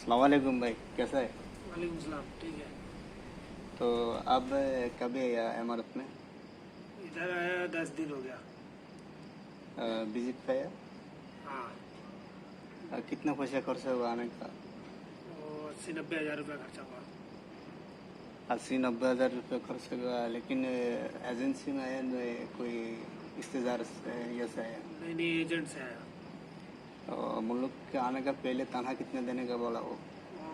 सलामकुम भाई कैसा है? वालेकुम सलाम ठीक है। तो अब कभी आया इमारत में? इधर आया दस दिन हो गया। विज़िट पे आया हाँ। कितना पैसा खर्च हुआ आने का? अस्सी नब्बे हज़ार रुपया खर्चा हुआ। अस्सी नब्बे हज़ार रुपये खर्च हुआ लेकिन एजेंसी में आया कोई रिश्तेदार से ये से आया? नहीं नहीं एजेंट से आया। मुल्क के आने का पहले तनख्वाह कितने देने का बोला वो? वो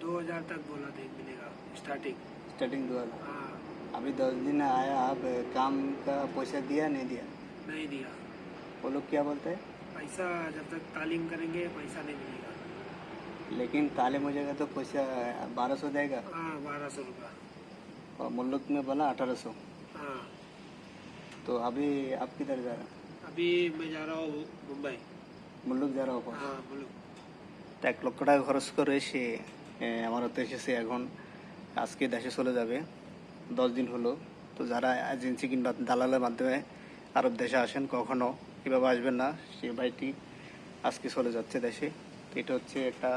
दो हज़ार तक बोला था मिलेगा स्टार्टिंग स्टार्टिंग दो हज़ार। हाँ। अभी दस दिन आया आप काम का पैसा दिया नहीं दिया? नहीं दिया। वो लोग क्या बोलते हैं? पैसा जब तक तालीम करेंगे पैसा नहीं मिलेगा। लेकिन तालीम हो जाएगा तो पैसा बारह सौ देगा? हाँ बारह सौ रुपया। और मुल्क में बोला अठारह सौ। हाँ। तो अभी आप किधर जा रहे हैं? अभी मैं जा रहा हूँ मुंबई। মুল্লুক যারা উপর হ্যাঁ, এক লক্ষ টাকা খরচ করে সে আমার হতে এসেছে এখন। আজকে দেশে চলে যাবে। দশ দিন হলো। তো যারা এজেন্সি কিংবা দালালের মাধ্যমে আরব দেশে আসেন কখনো কীভাবে আসবেন না। সে ভাইটি আজকে চলে যাচ্ছে দেশে। তো এটা হচ্ছে একটা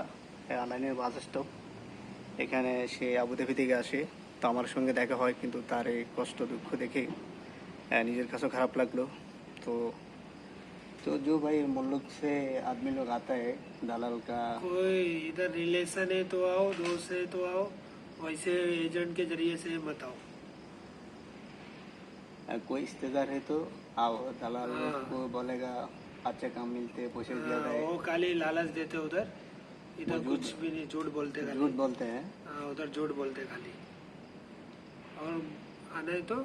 অনলাইনের বাস স্টপ। এখানে সে আবুধাবি থেকে আসে। তো আমার সঙ্গে দেখা হয় কিন্তু তার এই কষ্ট দুঃখ দেখে নিজের কাছেও খারাপ লাগল। তো तो जो भाई मुल्क से आदमी लोग आता है दलाल का। कोई इधर रिलेशन है तो आओ दोस्त है तो आओ वैसे एजेंट के ज़रिए से मत आओ कोई रिश्तेदार है तो आओ दलाल हाँ। को बोलेगा अच्छा काम मिलते पैसे हाँ, ज़्यादा है वो खाली लालच देते उधर। इधर कुछ भी नहीं झूठ बोलते झूठ बोलते हैं। हाँ उधर झूठ बोलते खाली। और आना है तो?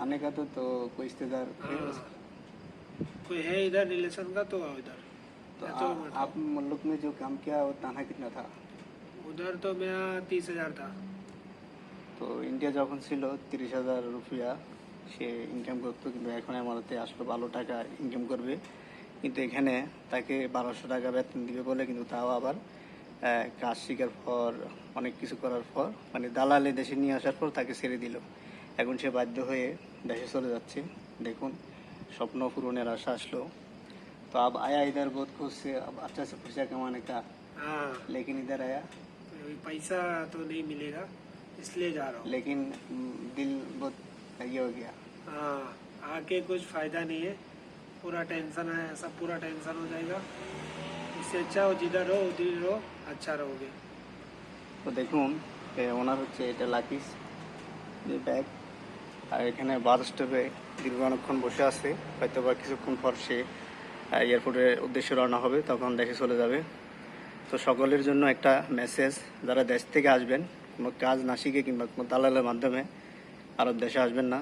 आने का तो तो कोई रिश्तेदार हाँ। कोई है इधर रिलेशन का तो आओ इधर तो या तो आ, मत आप मुल्क में जो काम किया वो तनख्वाह कितना था आओ। उधर तो मेरा तीस हजार था তো ইন্ডিয়া যখন ছিল তিরিশ হাজার রুপিয়া সে ইনকাম করতো কিন্তু এখন আমারতে আসলো ভালো টাকা ইনকাম করবে কিন্তু এখানে তাকে বারোশো টাকা বেতন দিবে বলে কিন্তু তাও আবার আহ, কাজ শেখার পর অনেক কিছু করার পর মানে দালালে দেশে নিয়ে আসার পর তাকে ছেড়ে দিল এখন সে বাধ্য হয়ে দেশে চলে যাচ্ছে দেখুন স্বপ্ন পূরণের আশা আসলো तो अब आया इधर बहुत खुश से अब अच्छा से पैसा कमाने का हाँ लेकिन इधर आया पैसा तो नहीं मिलेगा इसलिए जा रहा हूँ लेकिन हम्म, दिल बहुत ये हो गया हाँ आके कुछ फायदा नहीं है पूरा टेंशन है सब पूरा टेंशन हो जाएगा इससे अच्छा हो जिधर रहो उधर ही रहो अच्छा रहोगे তো দেখুন এ, ওনার হচ্ছে এটা লাকিস যে ব্যাগ আর এখানে বাস স্টপে দীর্ঘ অনেকক্ষণ বসে আছে। হয়তো বা কিছুক্ষণ পর সে এয়ারপোর্টের উদ্দেশ্যে রওনা হবে, তখন দেশে চলে যাবে। তো সকলের জন্য একটা মেসেজ যারা দেশ থেকে আসবেন, কোনো কাজ না শিখে কিংবা কোনো দালালের মাধ্যমে আরব দেশে আসবেন না।